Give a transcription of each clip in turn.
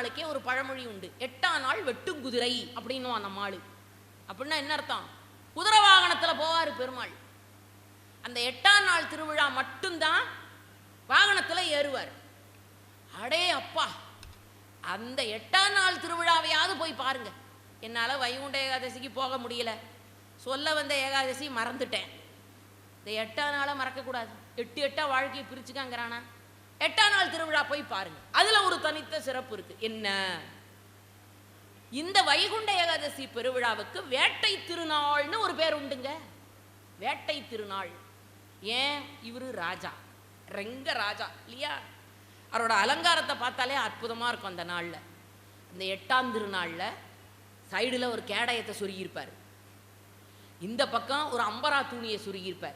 திருநாளுக்கே ஒரு பழமொழி உண்டு. எட்டாம் நாள் வெட்டும் குதிரை அப்படின்னு அந்த மாடு அப்படின்னா என்ன அர்த்தம்? குதிரை வாகனத்துல போவார் பெருமாள். அந்த எட்டாம் நாள் திருவிழா மட்டும்தான் வாகனத்துல ஏறுவார். அடே அப்பா! அந்த எட்டாம் நாள் திருவிழாவையாவது போய் பாருங்க. என்னால வைகுண்ட ஏகாதசிக்கு போக முடியல. சொல்ல வந்த ஏகாதசி மறந்துட்டேன். இந்த எட்டாம் நாளை மறக்கக்கூடாது. எட்டு எட்டா வாழ்க்கையை பிரிச்சுக்காங்கிறானா? எட்டாம் நாள் திருவிழா போய் பாருங்க. அதுல ஒரு தனித்த சிறப்பு இருக்கு. என்ன? இந்த வைகுண்ட ஏகாதசி பெருவிழாவுக்கு வேட்டை திருநாள்னு ஒரு பேர் உண்டுங்க. வேட்டை திருநாள். ஏன்? இவரு ராஜா. ரெங்க ராஜா இல்லையா? அவரோட அலங்காரத்தை பார்த்தாலே அற்புதமா இருக்கும் அந்த நாள்ல. இந்த எட்டாம் திருநாள்ல சைடுல ஒரு கேடயத்தை சுருகியிருப்பார். இந்த பக்கம் ஒரு அம்பரா தூணியை சுருகியிருப்பார்.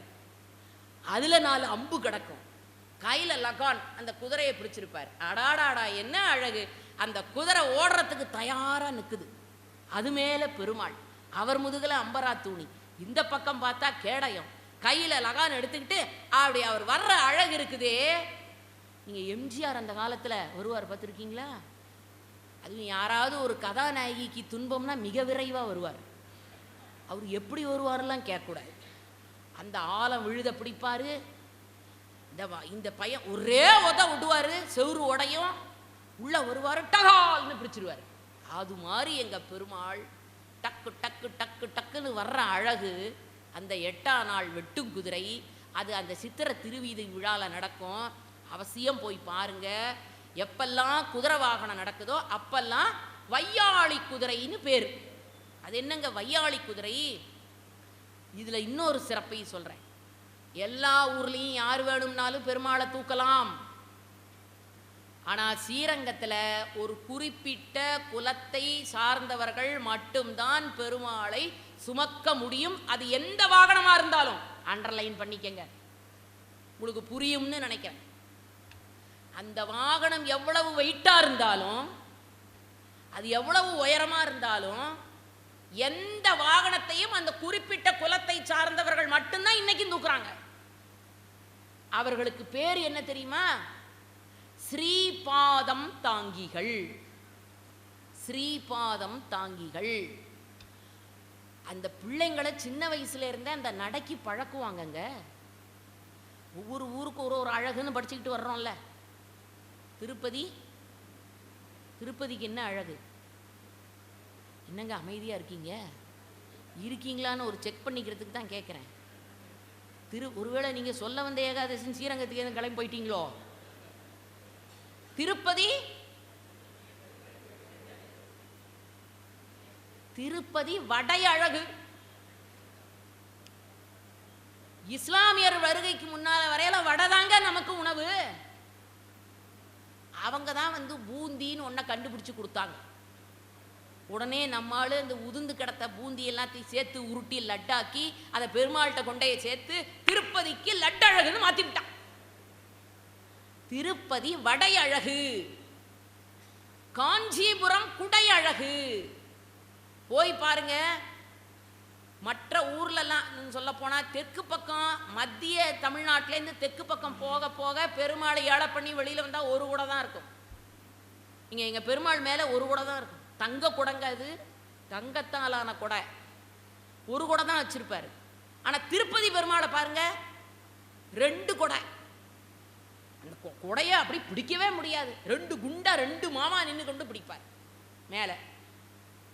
அதுல நாலு அம்பு கிடக்கும். கையில லகான் அந்த குதிரையை பிடிச்சிருப்பார். அடாடாடா என்ன அழகு. அந்த குதிரை ஓடுறதுக்கு தயாரா நிக்குது. அது மேல பெருமாள். அவர் முதுகுல அம்பரா தூணி இந்த பக்கம் பார்த்தா கேடயம். கையில லகான் எடுத்துக்கிட்டு அப்படி அவர் வர்ற அழகு இருக்குதே. நீங்க எம்ஜிஆர் அந்த காலத்துல வருவார் பார்த்துருக்கீங்களா? அதுவும் யாராவது ஒரு கதாநாயகிக்கு துன்பம்னா மிக விரைவா வருவார். அவர் எப்படி வருவார்லாம் கேட்கக்கூடாது. அந்த ஆழம் விழுத பிடிப்பாரு. இந்த இந்த பையன் ஒரே உத விடுவாரு செவுரு உடையும் உள்ளே வருவாரு டகால்னு பிடிச்சிருவார் அது மாதிரி எங்கள் பெருமாள் டக்கு டக்கு டக்கு டக்குன்னு வர்ற அழகு அந்த எட்டாம் நாள் வெட்டும் குதிரை அது அந்த சித்திர திருவீதி விழாவில் நடக்கும். அவசியம் போய் பாருங்க எப்பெல்லாம் குதிரை வாகனம் நடக்குதோ அப்பெல்லாம் வையாளி குதிரைன்னு பேர். அது என்னங்க வையாளி குதிரை? இதில் இன்னொரு சிறப்பையும் சொல்கிறேன் எல்லா ஊர்லேயும் யார் வேணும்னாலும் பெருமாளை தூக்கலாம். ஆனால் ஸ்ரீரங்கத்தில் ஒரு குறிப்பிட்ட குலத்தை சார்ந்தவர்கள் மட்டும்தான் பெருமாளை சுமக்க முடியும். அது எந்த வாகனமாக இருந்தாலும். அண்டர்லைன் பண்ணிக்கங்க. உங்களுக்கு புரியும்னு நினைக்கிறேன். அந்த வாகனம் எவ்வளவு வெயிட்டாக இருந்தாலும் அது எவ்வளவு உயரமாக இருந்தாலும் எந்த வாகனத்தையும் அந்த குறிப்பிட்ட குலத்தை சார்ந்தவர்கள் மட்டும்தான் இன்றைக்கும் தூக்குறாங்க. அவர்களுக்கு பேர் என்ன தெரியுமா? ஸ்ரீபாதம் தாங்கிகள். ஸ்ரீபாதம் தாங்கிகள். அந்த பிள்ளைங்களை சின்ன வயசுல இருந்தே அந்த நடைக்கு பழக்குவாங்கங்க. ஒவ்வொரு ஊருக்கு ஒரு ஒரு அழகுன்னு படிச்சுக்கிட்டு வர்றோம்ல. திருப்பதி திருப்பதிக்கு என்ன அழகு? என்னங்க அமைதியாக இருக்கீங்க? இருக்கீங்களான்னு ஒரு செக் பண்ணிக்கிறதுக்கு தான் கேட்குறேன் திரு ஒருவேளை நீங்க சொல்ல வந்த ஏகாதசின்னு ஸ்ரீரங்கத்துக்கு எதுவும் கிளம்பி போயிட்டீங்களோ திருப்பதி? திருப்பதி வடையழகு. இஸ்லாமியர் வருகைக்கு முன்னால வரையில வடை தாங்க நமக்கு உணவு. அவங்க தான் வந்து பூந்தின்னு ஒன்றை கண்டுபிடிச்சு கொடுத்தாங்க. உடனே நம்மால் இந்த உதிர்ந்து கிடத்த பூந்தி எல்லாத்தையும் சேர்த்து உருட்டி லட்டாக்கி அதை பெருமாள்கிட்ட கொண்டைய சேர்த்து திருப்பதிக்கு லட்டழகுன்னு மாத்தி விட்டான் திருப்பதி வடை அழகு காஞ்சிபுரம் குடை அழகு போய் பாருங்க மற்ற ஊர்லலாம் சொல்ல போனா தெற்கு பக்கம் மத்திய தமிழ்நாட்டிலேருந்து தெற்கு பக்கம் போக போக பெருமாளை ஏழை பண்ணி வெளியில வந்தால் ஒரு கூட தான் இருக்கும். இங்க எங்கள் பெருமாள் மேல ஒரு கூட தான் இருக்கும். தங்க குடங்க அது? தங்கத்தாலான குடை. ஒரு குடை தான் வச்சிருப்பாரு. ஆனா திருப்பதி பெருமாளை பாருங்க ரெண்டு குடை. அந்த குடையை குடைய அப்படி பிடிக்கவே முடியாது. ரெண்டு குண்டா ரெண்டு மாமா நின்று கொண்டு பிடிப்பார். மேல.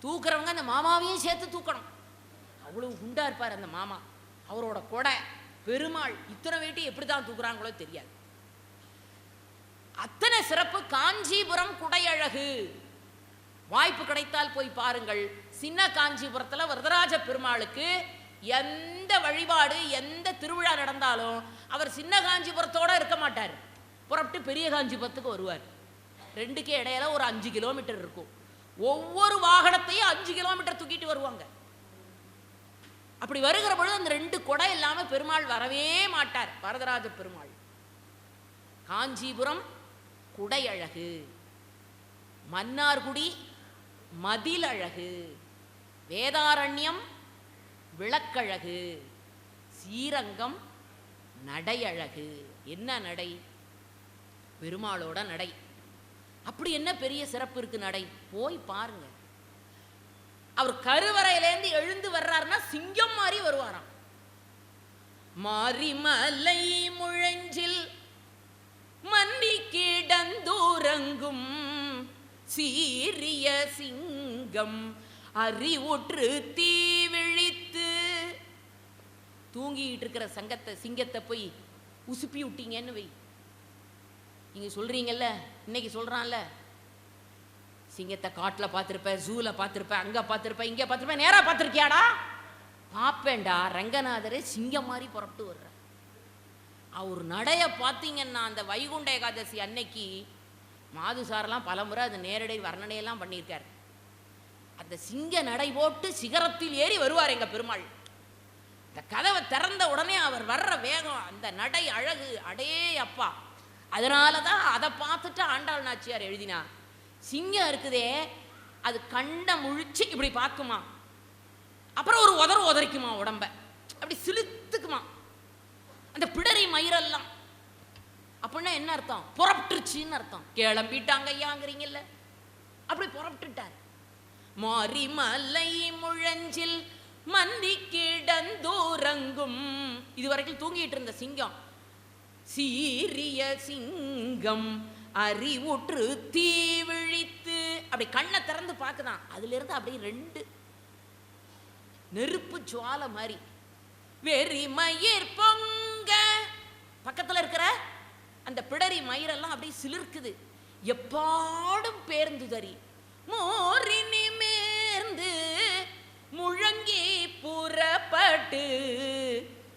தூக்குறவங்க அந்த மாமாவையும் சேர்த்து தூக்கணும். அவ்வளவு குண்டா இருப்பார் அந்த மாமா. அவரோட கொடை பெருமாள் இத்தனை வீட்டு எப்படி தான் தூக்குறாங்களோ தெரியாது. அத்தனை சிறப்பு காஞ்சிபுரம் குடையழகு. வாய்ப்பு கிடைத்தால் போய் பாருங்கள். சின்ன காஞ்சிபுரத்துல வரதராஜ பெருமாளுக்கு எந்த வழிபாடு எந்த திருவிழா நடந்தாலும் அவர் சின்ன காஞ்சிபுரத்தோட இருக்க மாட்டார். புறப்பட்டு பெரிய காஞ்சிபுரத்துக்கு வருவார். ரெண்டுக்கே இடையில ஒரு அஞ்சு கிலோமீட்டர் இருக்கும். ஒவ்வொரு வாகனத்தையும் அஞ்சு கிலோமீட்டர் தூக்கிட்டு வருவாங்க. அப்படி வருகிற பொழுது அந்த ரெண்டு கொடை இல்லாம பெருமாள் வரவே மாட்டார். வரதராஜ பெருமாள். காஞ்சிபுரம் குடையழகு. மன்னார்குடி மதிலழகு. வேதாரண்யம் விளக்கழகு. ஸ்ரீரங்கம் நடையழகு. என்ன நடை? பெருமாளோட நடை. அப்படி என்ன பெரிய சிறப்பு இருக்கு நடை? போய் பாருங்க. அவர் கருவறையிலேருந்து எழுந்து வர்றாருன்னா சிங்கம் மாதிரி வருவாராம். மாரிமலை முழஞ்சில் மன்னி கிடந்தூரங்கும் சீரிய சிங்கம் அறிவுற்று தீ விழித்து தூங்கிட்டு இருக்கிற சங்கத்தை சிங்கத்தை போய் உசுப்பி விட்டீங்கன்னு வை. நீங்க சொல்றீங்கல்ல இன்னைக்கு சொல்றான்ல. சிங்கத்தை காட்டில் பார்த்துருப்ப ஜூவில் பார்த்துருப்ப அங்கே பார்த்துருப்ப இங்கே பார்த்துருப்ப நேராக பார்த்துருக்கியாடா? பார்ப்பேன்டா ரங்கநாதரே சிங்கம் மாதிரி புறப்பட்டு வர்ற. அவர் நடைய பார்த்தீங்கன்னா அந்த வைகுண்ட ஏகாதசி அன்னைக்கு மாதுசாரெல்லாம் பலமுறை அது நேரடி வர்ணனையெல்லாம் பண்ணியிருக்காரு. அந்த சிங்க நடை போட்டு சிகரத்தில் ஏறி வருவார் எங்க பெருமாள். இந்த கதவை திறந்த உடனே அவர் வர்ற வேகம் அந்த நடை அழகு அடே அப்பா. அதனால தான் அதை பார்த்துட்டு ஆண்டாள் நாச்சியார் எழுதினா சிங்கம் இருக்குதே அது கண்ட முழிச்சு இப்படி பார்க்குமா? அப்புறம் ஒரு உதறு உதறிக்குமா உடம்ப? அப்படி சிலுத்துக்குமா அந்த பிடரி மயிரெல்லாம் அப்படின்னா என்ன அர்த்தம்? புறப்பட்டுருச்சின்னு அர்த்தம். கிளம்பிட்டாங்க ஐயாங்கிறீங்கல்ல அப்படி புறப்பட்டுட்டார். மாரிமலை முழஞ்சில் மந்தி கிடந்தூரங்கும். இது வரைக்கும் தூங்கிட்டு இருந்த சிங்கம். சீரிய சிங்கம் அறிவுற்று தீ விழித்து அப்படி கண்ணை திறந்து பார்க்குதான். அதுல இருந்து அப்படியே ரெண்டு நெருப்பு ஜுவாலை மாதிரி வெறி மயிர் பொங்க. பக்கத்துல இருக்கிற அந்த பிடரி மயிரெல்லாம் அப்படியே சிலிர்க்குது. எப்பாடும் பேர்ந்துதறி மோரினி மேர்ந்து முழங்கி புறப்பட்டு.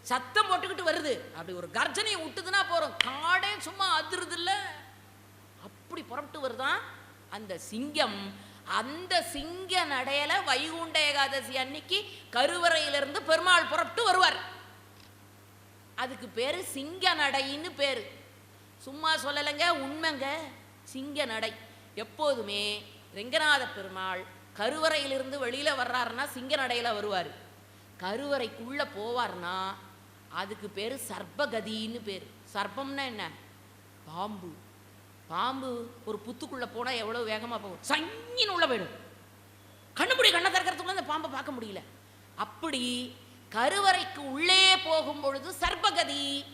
சத்தம் போட்டுக்கிட்டு வருது. அப்படி ஒரு கர்ஜனையை விட்டுதுன்னா போறோம். காடே சும்மா அதிருது இல்ல அப்படி புறப்பட்டு வருதான் அந்த சிங்கம். அந்த சிங்க நடையில வைகுண்ட ஏகாதசி அன்னைக்கு கருவறையிலிருந்து பெருமாள் புறப்பட்டு வருவார். அதுக்கு பேரு சிங்க நடைன்னு பேரு. சும்மா சொல்லலைங்க உண்மைங்க. சிங்க நடை. எப்போதுமே ரெங்கநாத பெருமாள் கருவறையிலிருந்து வெளியில் வர்றாருன்னா சிங்க நடையில் வருவார். கருவறைக்குள்ளே போவார்னா அதுக்கு பேர் சர்பகதின்னு பேர். சர்ப்பம்னா என்ன? பாம்பு. பாம்பு ஒரு புத்துக்குள்ளே போனால் எவ்வளோ வேகமாக போகும்? சங்கின்னு உள்ள போயிடும். கண்ணுபடி கண்ணை திறக்கிறதுக்குள்ள அந்த பாம்பை பார்க்க முடியல. அப்படி கருவறைக்கு உள்ளே போகும் பொழுது சர்பகதி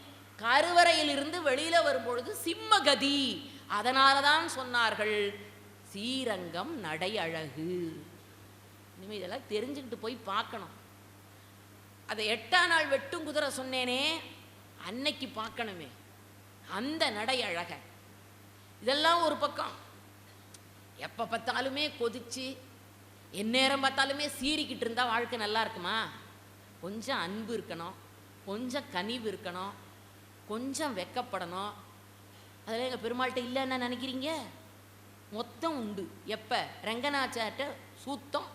கருவறையிலிருந்து வெளியில வரும்பொழுது சிம்மகதி. அதனால தான் சொன்னார்கள் ஸ்ரீரங்கம் நடை அழகு இனிமேல் இதெல்லாம் தெரிஞ்சுக்கிட்டு போய் பார்க்கணும். அதை எட்டாம் நாள் வெட்டும் குதிரை சொன்னேனே அன்னைக்கு பார்க்கணுமே. அந்த நடை அழக இதெல்லாம் ஒரு பக்கம். எப்போ பார்த்தாலுமே கொதிச்சு எந்நேரம் பார்த்தாலுமே சீறிக்கிட்டு இருந்தால் வாழ்க்கை நல்லா இருக்குமா? கொஞ்சம் அன்பு இருக்கணும் கொஞ்சம் கனிவு இருக்கணும் கொஞ்சம் வெக்கப்படணும். அதில் எங்கள் பெருமாள்கிட்ட இல்லைன்னு நினைக்கிறீங்க? மொத்தம் உண்டு. எப்போ? ரங்கநாச்சார்ட்ட சூத்தம்.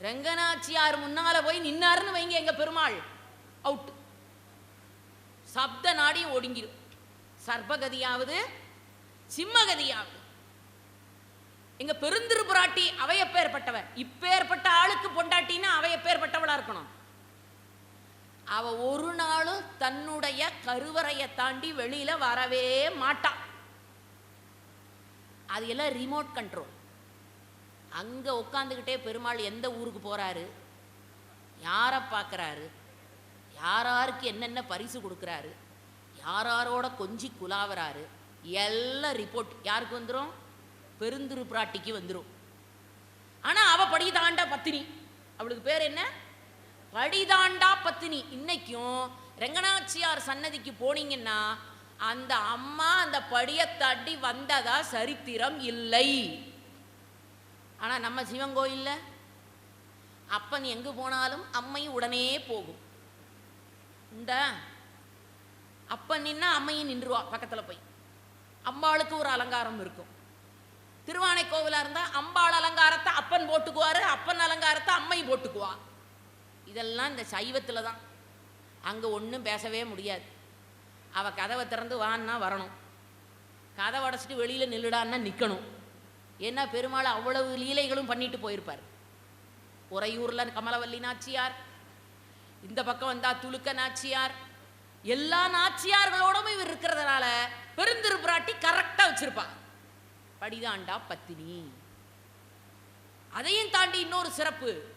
ரங்கநாச்சியார் முன்னால போய் நின்னாருன்னு வைங்க எங்க பெருமாள். அவுட் சப்த நாடியும் ஒடுங்கிடும் சர்பகதியாவது சிம்மகதியாவது. எங்க பெருந்திருப்புராட்டி அவையப்பேற்பட்டவர் இப்பேற்பட்ட ஆளுக்கு பொண்டாட்டின்னா அவையப்பேற்பட்டவளா இருக்கணும். அவ ஒரு நாளும் தன்னுடைய கருவறையை தாண்டி வெளியில வரவே மாட்டான் அது எல்லாம் ரிமோட் கண்ட்ரோல் அங்க உட்காந்துக்கிட்டே பெருமாள் எந்த ஊருக்கு போறாரு? யாரை பார்க்கறாரு? யாராருக்கு என்னென்ன பரிசு கொடுக்குறாரு? யாராரோட கொஞ்சி குலாவுறாரு எல்லாம் ரிப்போர்ட் யாருக்கு வந்துடும் பெருந்திரு வந்துடும் ஆனால் அவள் படி தாண்ட பத்தினி. அவளுக்கு பேர் என்ன? படிதாண்டா பத்தினி. இன்னைக்கும் ரெங்கநாச்சியார் சன்னதிக்கு போனீங்கன்னா அந்த அம்மா அந்த படியை தாண்டி வந்ததா சரித்திரம் இல்லை. ஆனா நம்ம சிவன் கோயிலில்? அப்பன் எங்கு போனாலும் அம்மை உடனே போகும். உண்டா? அப்பன் நின்னா அம்மையும் நின்றுவா பக்கத்துல போய். அம்பாளுக்கு ஒரு அலங்காரம் இருக்கும். திருவானை கோவிலா இருந்தா அம்பாள் அலங்காரத்தை அப்பன் போட்டுக்குவாரு அப்பன் அலங்காரத்தை அம்மை போட்டுக்குவா. இதெல்லாம் இந்த சைவத்தில் தான் அங்க ஒண்ணும் பேசவே முடியாது. அவள் கதவை திறந்து வான்னா வரணும். கதவை அடைச்சிட்டு வெளியில நில்லுடான்னா நிக்கணும். ஏன்னா பெருமாள் அவ்வளவு லீலைகளும் பண்ணிட்டு போயிருப்பார். உறையூர்ல கமலவல்லி நாச்சியார் இந்த பக்கம் வந்தா துலுக்க நாச்சியார் எல்லா நாச்சியார்களோடும் இவர் இருக்கிறதுனால பெருந்திருப்புராட்டி கரெக்டா வச்சிருப்பா. படிதாண்டா பத்தினி. அதையும் தாண்டி இன்னொரு சிறப்பு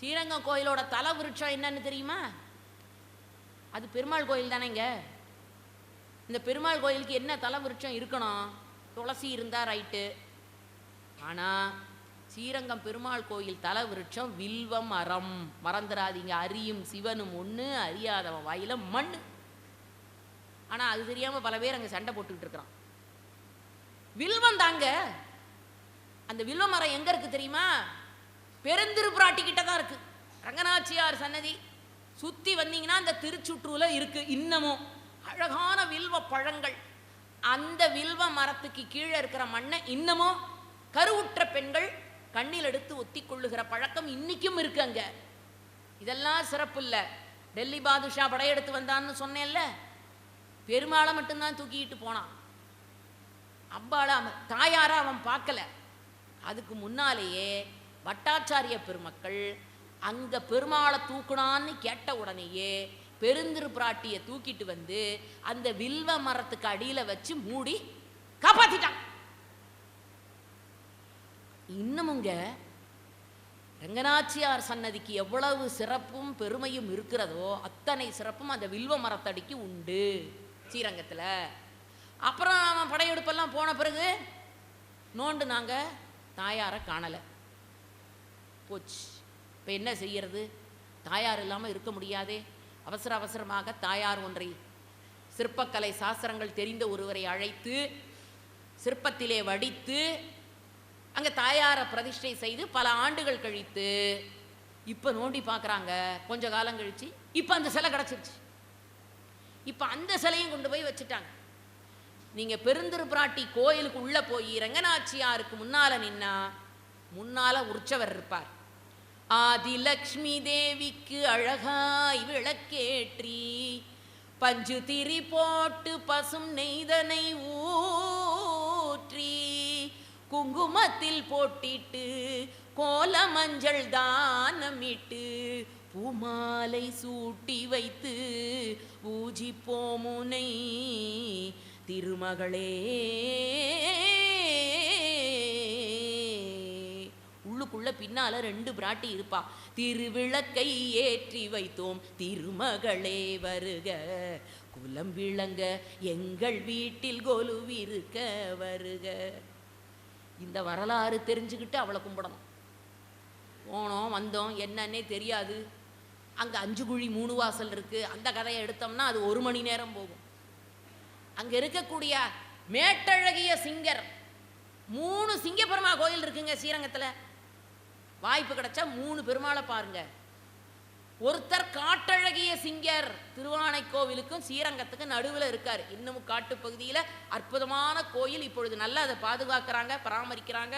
ஸ்ரீரங்கம் கோயிலோட தலை விருட்சம் என்னன்னு தெரியுமா? அது பெருமாள் கோயில் தானேங்க. இந்த பெருமாள் கோயிலுக்கு என்ன தலை விருட்சம் இருக்கணும்? துளசி இருந்தால் ரைட்டு ஆனால் ஸ்ரீரங்கம் பெருமாள் கோயில் தலை விருட்சம் வில்வம் அறம் மறந்துடாதீங்க. அரியும் சிவனும் ஒன்று அறியாதவன் வாயில மண் ஆனால் அது தெரியாமல் பல பேர் அங்கே சண்டை போட்டுக்கிட்டு இருக்கிறான். வில்வம் தாங்க. அந்த வில்வ மரம் எங்கே இருக்குது தெரியுமா? பெருந்திருப்புராட்டி கிட்ட தான் இருக்கு. ரங்கநாச்சியார் சன்னதி சுத்தி வந்தீங்கன்னா அந்த திருச்சுற்றுல இருக்கு இன்னமும். அழகான வில்வ பழங்கள். அந்த வில்வ மரத்துக்கு கீழே இருக்கிற மண்ணை இன்னமும் கருவுற்ற பெண்கள் கண்ணில் எடுத்து ஒத்தி கொள்ளுகிற பழக்கம் இன்னைக்கும் இருக்கு அங்க. இதெல்லாம் சிறப்பு இல்லை. டெல்லி பாதுஷா படையெடுத்து வந்தான்னு சொன்னேன்ல. பெருமாளை மட்டும்தான் தூக்கிட்டு போனான். அப்பால அவன் தாயாரா அவன் பார்க்கல. அதுக்கு முன்னாலேயே வட்டாச்சாரிய பெருமக்கள் அங்க பெருமாளை தூக்குனான்னு கேட்ட உடனேயே பெருந்திரு பிராட்டியை தூக்கிட்டு வந்து அந்த வில்வ மரத்துக்கு அடியில வச்சு மூடி காப்பாத்திட்டான். இன்னமுங்க ரங்கநாச்சியார் சன்னதிக்கு எவ்வளவு சிறப்பும் பெருமையும் இருக்கிறதோ அத்தனை சிறப்பும் அந்த வில்வ மரத்தடிக்கு உண்டு ஸ்ரீரங்கத்துல. அப்புறம் அவன் படையெடுப்பெல்லாம் போன பிறகு நோண்டு நாங்க தாயாரை காணலை. போச்சு. இப்போ என்ன செய்யறது? தாயார் இல்லாமல் இருக்க முடியாதே. அவசர அவசரமாக தாயார் ஒன்றை சிற்பக்கலை சாஸ்திரங்கள் தெரிந்த ஒருவரை அழைத்து சிற்பத்திலே வடித்து அங்கே தாயாரை பிரதிஷ்டை செய்து பல ஆண்டுகள் கழித்து இப்போ நோண்டி பார்க்குறாங்க கொஞ்ச காலம் கழிச்சு இப்போ அந்த சிலை கிடச்சிருச்சு. இப்போ அந்த சிலையும் கொண்டு போய் வச்சுட்டாங்க. நீங்கள் பெருந்திருப்பிராட்டி கோயிலுக்கு உள்ளே போய் ரங்கநாச்சியாருக்கு முன்னால் நின்னா முன்னால் உற்சவர் இருப்பார். ஆதிலக்ஷ்மி தேவிக்கு அழகாய் விளக்கேற்றி பஞ்சு திரி போட்டு பசும் நெய்தனை ஊற்றி குங்குமத்தில் போட்டிட்டு கோல மஞ்சள் தானமிட்டு பூமாலை சூட்டி வைத்து பூஜிப்போமுனை திருமகளே. பின்னால ரெண்டு பிராட்டி இருப்பா. திருவிளக்கை ஏற்றி வைத்தோம். திருமகளே வருக. குலம் விளங்க. எங்கள் வீட்டில் கொலுவிருக்க வருக. இந்த வரலாறு தெரிஞ்சுக்கிட்டு அவளை கும்பிடணும். போனோம் வந்தோம். என்னன்னே தெரியாது. அங்கே அஞ்சு குழி மூணு வாசல் இருக்கு. அந்த கதையை எடுத்தோம்னா அது ஒரு மணி நேரம் போகும். அங்க இருக்கக்கூடிய மேட்டழகிய சிங்கர். மூணு சிங்கப்பெருமா கோயில் இருக்குங்க ஸ்ரீரங்கத்துல. வாய்ப்பு கிடைச்சா மூணு பெருமாளை பாருங்க. ஒருத்தர் காட்டழகிய சிங்கர் திருவானை கோவிலுக்கும் ஸ்ரீரங்கத்துக்கும் நடுவில் இருக்கார். இன்னமும் காட்டுப்பகுதியில் அற்புதமான கோயில் இப்பொழுது நல்லா அதை பாதுகாக்கிறாங்க பராமரிக்கிறாங்க.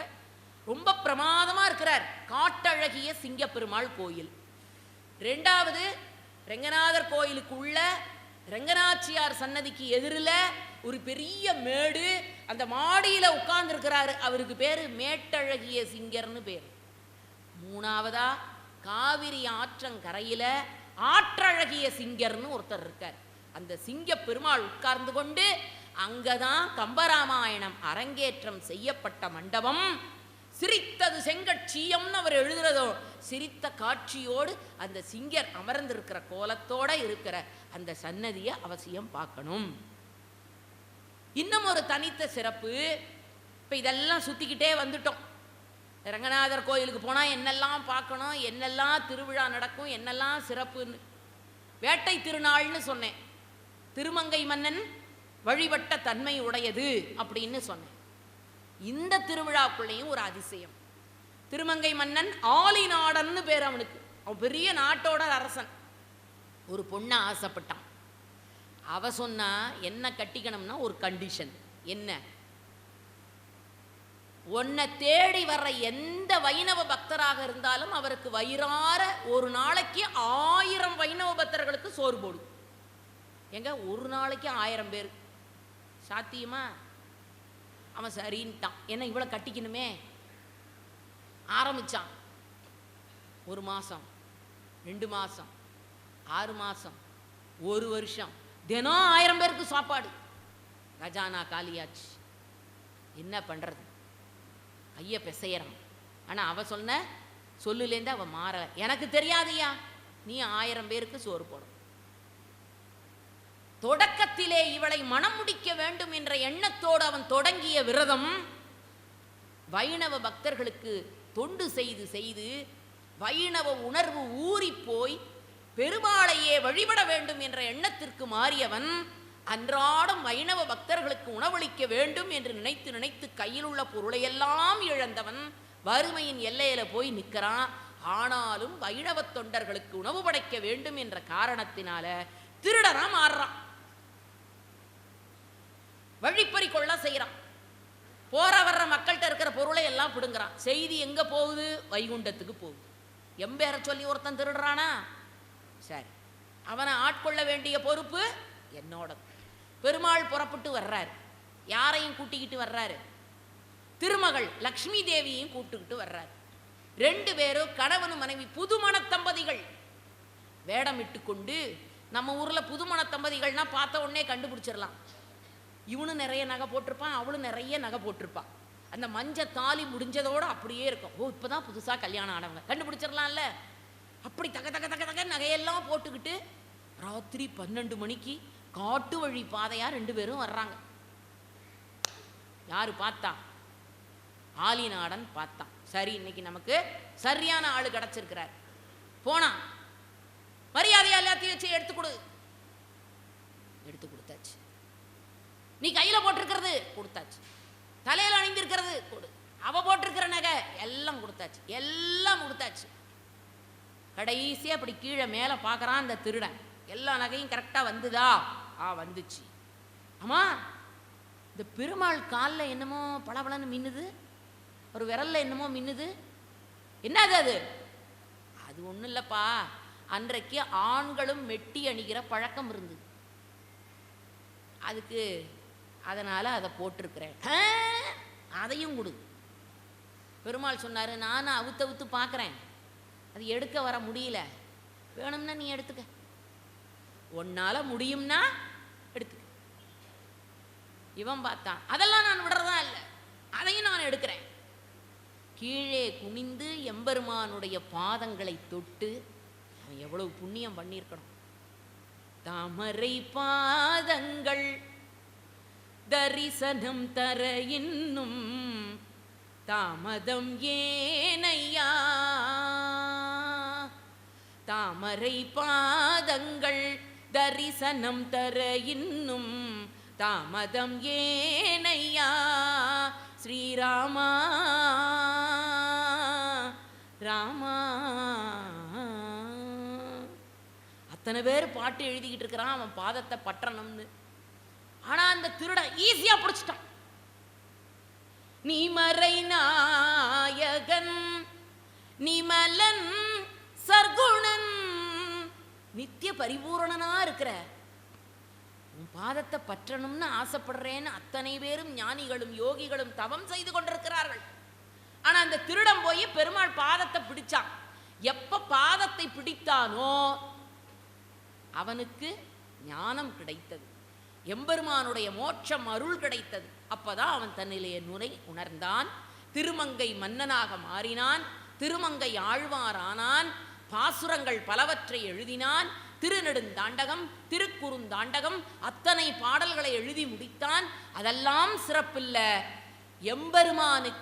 ரொம்ப பிரமாதமாக இருக்கிறார். காட்டழகிய சிங்க பெருமாள் கோயில். ரெண்டாவது ரெங்கநாதர் கோயிலுக்கு உள்ள ரெங்கநாச்சியார் சன்னதிக்கு எதிரில் ஒரு பெரிய மேடு அந்த மாடியில் உட்கார்ந்துருக்கிறாரு. அவருக்கு பேர் மேட்டழகிய சிங்கர்னு பேர். மூணாவதா? காவிரி ஆற்றங்கரையில ஆற்றழகிய சிங்கர்னு ஒருத்தர் இருக்கார். அந்த சிங்க பெருமாள் உட்கார்ந்து கொண்டு அங்கதான் கம்பராமாயணம் அரங்கேற்றம் செய்யப்பட்ட மண்டபம். சிரித்தது செங்கட்சியம்னு அவர் எழுதுறதோ சிரித்த காட்சியோடு அந்த சிங்கர் அமர்ந்திருக்கிற கோலத்தோட இருக்கிற அந்த சன்னதியை அவசியம் பார்க்கணும். இன்னும் ஒரு தனித்த சிறப்பு இப்போ இதெல்லாம் சுத்திக்கிட்டே வந்துட்டோம். ரங்கநாதர் கோயிலுக்கு போனால் என்னெல்லாம் பார்க்கணும் என்னெல்லாம் திருவிழா நடக்கும் என்னெல்லாம் சிறப்புன்னு. வேட்டை திருநாள்னு சொன்னேன். திருமங்கை மன்னன் வழிபட்ட தன்மை உடையது அப்படின்னு சொன்னேன். இந்த திருவிழாக்குள்ளேயும் ஒரு அதிசயம். திருமங்கை மன்னன் ஆலிநாடன்னு பேர் அவனுக்கு. அவன் பெரிய நாட்டோட அரசன். ஒரு பொண்ணை ஆசைப்பட்டான். அவ சொன்னா என்ன கட்டிக்கணும்னா ஒரு கண்டிஷன் என்ன? உன்னை தேடி வர்ற எந்த வைணவ பக்தராக இருந்தாலும் அவருக்கு வயிறார ஒரு நாளைக்கு ஆயிரம் வைணவ பக்தர்களுக்கு சோறு போடும். எங்க? ஒரு நாளைக்கு ஆயிரம் பேர். சாத்தியமா? அவன் சரின்ட்டான். என்ன இவ்வளோ கட்டிக்கணுமே? ஆரம்பிச்சான். ஒரு மாசம் ரெண்டு மாசம் ஆறு மாசம் ஒரு வருஷம். தினம் ஆயிரம் பேருக்கு சாப்பாடு. கஜானா காலியாச்சு. என்ன பண்றது? கைய பிசையறான் ஆனால் அவன் சொன்ன சொல்லுலேருந்து அவன் மாறல. எனக்கு தெரியாதையா நீ ஆயிரம் பேருக்கு சோறு போடும் தொடக்கத்திலே இவளை மனம் முடிக்க வேண்டும் என்ற எண்ணத்தோடு அவன் தொடங்கிய விரதம் வைணவ பக்தர்களுக்கு தொண்டு செய்து செய்து வைணவ உணர்வு ஊறிப் போய் பெருமாளையே வழிபட வேண்டும் என்ற எண்ணத்திற்கு மாறியவன் அன்றாடம் வைணவ பக்தர்களுக்கு உணவளிக்க வேண்டும் என்று நினைத்து நினைத்து கையில் உள்ள பொருளையெல்லாம் இழந்தவன் வறுமையின் எல்லையில போய் நிற்கிறான். ஆனாலும் வைணவ தொண்டர்களுக்கு உணவு படைக்க வேண்டும் என்ற காரணத்தினால திருடனா மாறுறான். வழிப்பறி கொள்ள செய்கிறான். போற வர்ற மக்கள்கிட்ட இருக்கிற பொருளை எல்லாம் பிடுங்குறான். செய்தி எங்க போகுது? வைகுண்டத்துக்கு போகுது. எம்பேர சொல்லி ஒருத்தன் திருடுறானா? சரி. அவனை ஆட்கொள்ள வேண்டிய பொறுப்பு என்னோட பெருமாள் புறப்பட்டு வர்றாரு. யாரையும் கூட்டிக்கிட்டு வர்றாரு? திருமகள் லக்ஷ்மி தேவியையும் கூப்பிட்டுக்கிட்டு வர்றாரு. ரெண்டு பேரும் கணவன் மனைவி புதுமண தம்பதிகள். வேடமிட்டு கொண்டு நம்ம ஊரில் புதுமண தம்பதிகள்னா பார்த்த உடனே கண்டுபிடிச்சிடலாம். இவனும் நிறைய நகை போட்டிருப்பான் அவளும் நிறைய நகை போட்டிருப்பான். அந்த மஞ்ச தாலி முடிஞ்சதோடு அப்படியே இருக்கும். ஓ இப்போ தான் புதுசாக கல்யாணம் ஆனவங்க. கண்டுபிடிச்சிடலாம்ல? அப்படி தக தக தக தக நகையெல்லாம் போட்டுக்கிட்டு ராத்திரி பன்னெண்டு மணிக்கு காட்டு வழி பாதையா ரெண்டு பேரும் வர்றாங்க. யாரு பார்த்தா? ஆலிநாடன் பார்த்தான் சரி இன்னைக்கு நமக்கு சரியான ஆளு கிடச்சிருக்கிறார். போனான் மரியாதையா எல்லாத்தையும் வச்சு எடுத்து கொடு. எடுத்து கொடுத்தாச்சு. நீ கையில போட்டிருக்கிறது கொடுத்தாச்சு. தலையில அணிந்திருக்கிறது கொடு. அவ போட்டிருக்கிற நகை எல்லாம் கொடுத்தாச்சு. எல்லாம் கொடுத்தாச்சு. கடைசியா அப்படி கீழே மேல பார்க்குறான் அந்த திருடன். எல்லா நகையும் கரெக்டா வந்துதா? ஆ வந்துச்சு. அம்மா இந்த பெருமாள் காலில் என்னமோ பளபளன்னு மின்னுது. ஒரு விரல்ல என்னமோ மின்னுது. என்னது அது? அது ஒன்றும் இல்லைப்பா. அன்றைக்கு ஆண்களும் மெட்டி அணிகிற பழக்கம் இருந்தது. அதுக்கு அதனால் அதை போட்டிருக்கிறேன். அதையும் கொடு. பெருமாள் சொன்னார் நானும் அவுத்த அவுத்து பார்க்குறேன். அது எடுக்க வர முடியல. வேணும்னா நீ எடுத்துக்க. உன்னால் முடியும்னா எடுத்துக்க. இவன் பார்த்தான். அதெல்லாம் நான் விடுறதா இல்லை. அதையும் நான் எடுக்கிறேன். கீழே குனிந்து எம்பெருமானுடைய பாதங்களை தொட்டு அவன் எவ்வளவு புண்ணியம் பண்ணியிருக்கணும். தாமரை பாதங்கள் தரிசனம் தர இன்னும் தாமதம் ஏனையா? தாமரை பாதங்கள் தரிசனம் தர இன்னும் தாமதம் ஏனையா? ஸ்ரீராமா ராமா. அத்தனை பேர் பாட்டு எழுதிக்கிட்டு இருக்கிறான் அவன் பாதத்தை பற்றணும்னு. ஆனா அந்த திருடன் ஈஸியா பிடிச்சிட்டான். நீமறை நாயகன் நிமலன் சர்க்குணன். நித்திய பரிபூரணனா இருக்கிற. உன் பாதத்தை பற்றணும்னு ஆசைப்படுறேன்னு அத்தனை பேரும் ஞானிகளும் யோகிகளும் தவம் செய்து கொண்டிருக்கிறார்கள். ஆனா அந்த திருடன் போய் பெருமாள் பாதத்தை பிடிச்சான். எப்ப பாதத்தை பிடித்தானோ அவனுக்கு ஞானம் கிடைத்தது. எம்பெருமானுடைய மோட்சம் அருள் கிடைத்தது. அப்பதான் அவன் தன்னிலைய நுரை உணர்ந்தான். திருமங்கை மன்னனாக மாறினான். திருமங்கை ஆழ்வாரானான். பாசுரங்கள் பலவற்றை எழுதினான். திருநெடுந்தாண்டகம் திருக்குறுந்தாண்டகம் அத்தனை பாடல்களை எழுதி முடித்தான். அதெல்லாம் சிறப்பில்ல. எம்பெருமானுக்கு